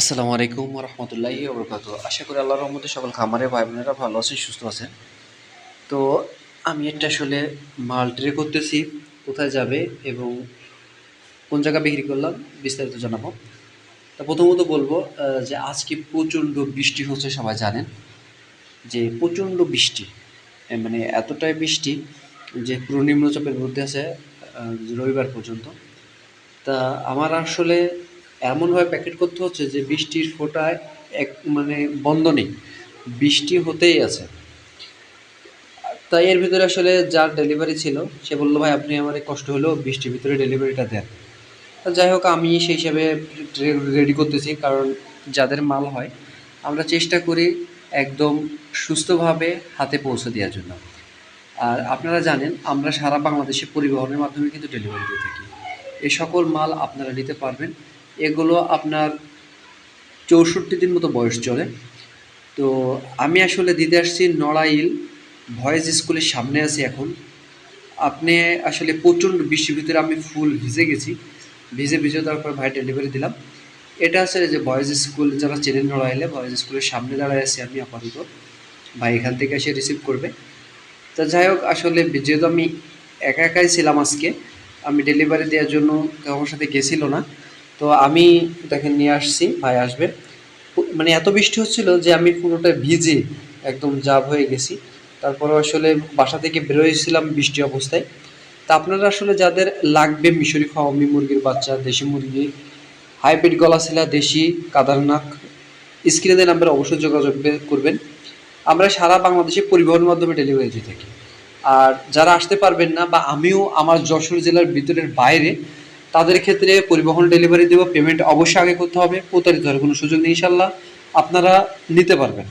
আসসালামু আলাইকুম রহমতুল্লাহি ওবরকাত আশা করি আল্লাহর রহমতে সকল খামারে ভাই বোনেরা ভালো আছেন, সুস্থ আছেন। তো আমি এটা আসলে মাল ট্রে করতেছি, কোথায় যাবে এবং কোন জায়গা বিক্রি করলাম বিস্তারিত জানাব। তা প্রথমত বলব যে আজকে প্রচণ্ড বৃষ্টি হচ্ছে, সবাই জানেন। যে প্রচণ্ড বৃষ্টি মানে এতটাই বৃষ্টি যে পুরো নিম্নচাপের মধ্যে আছে রবিবার পর্যন্ত। তা আমার আসলে এমনভাবে প্যাকেট করতে হচ্ছে যে বৃষ্টির ফোঁটায় এক মানে বন্ধ নেই। বৃষ্টি হতেই আছে। তাই এর ভিতরে আসলে যার ডেলিভারি ছিল, সে বলল, ভাই, আপনি আমার কষ্ট হলেও বৃষ্টির ভিতরে ডেলিভারিটা দেন। যাই হোক, আমি সেই হিসাবে রেডি করতেছি, কারণ যাদের মাল হয়, আমরা চেষ্টা করি একদম সুস্থভাবে হাতে পৌঁছে দেওয়ার জন্য। আর আপনারা জানেন, আমরা সারা বাংলাদেশে পরিবহনের মাধ্যমে কিন্তু ডেলিভারি দিয়ে থাকি। এই সকল মাল আপনারা নিতে পারবেন। এগুলো আপনার চৌষট্টি দিন মতো বয়স চলে। তো আমি আসলে দিতে আসছি নড়াইল ভয়েস স্কুলের সামনে আছি এখন। আপনি আসলে প্রচণ্ড বৃষ্টির ভিতরে আমি ফুল ভিজে গেছি। ভিজে ভিজে তারপর ভাই ডেলিভারি দিলাম। এটা আছে যে বয়েজ স্কুল যারা চেনেন নড়াইলে বয়েজ স্কুলের সামনে দাঁড়ায় আছি আমি আপাতত। ভাই এখান থেকে এসে রিসিভ করবে। তা যাই হোক, আসলে যেহেতু আমি একা একাই ছিলাম আজকে, আমি ডেলিভারি দেওয়ার জন্য কারোর সাথে গেছিল না। তো আমি তাকে নিয়ে আসছি, ভাই আসবে। মানে এত বৃষ্টি হচ্ছিল যে আমি পুরোটা ভিজে একদম জাব হয়ে গেছি। তারপরে আসলে বাসা থেকে বেরোয়েছিলাম বৃষ্টি অবস্থায়। তা আপনারা আসলে যাদের লাগবে মিশরি ফাওয়ামি মুরগির বাচ্চা, দেশি মুরগি, হাইব্রিড গলাশিলা, দেশি কাদারনাক, স্ক্রিনে নাম্বারে অবশ্যই যোগাযোগ করবেন। আমরা সারা বাংলাদেশে পরিবহনের মাধ্যমে ডেলিভারি দিয়ে থাকি। আর যারা আসতে পারবেন না বা আমিও আমার যশোর জেলার ভিতরের বাইরে তাদের ক্ষেত্রে পরিবহন ডেলিভারি দেবো পেমেন্ট অবশ্যই আগে করতে হবে। প্রতারিত হওয়ার কোনো সুযোগ নেই ইনশাল্লাহ। আপনারা নিতে পারবেন।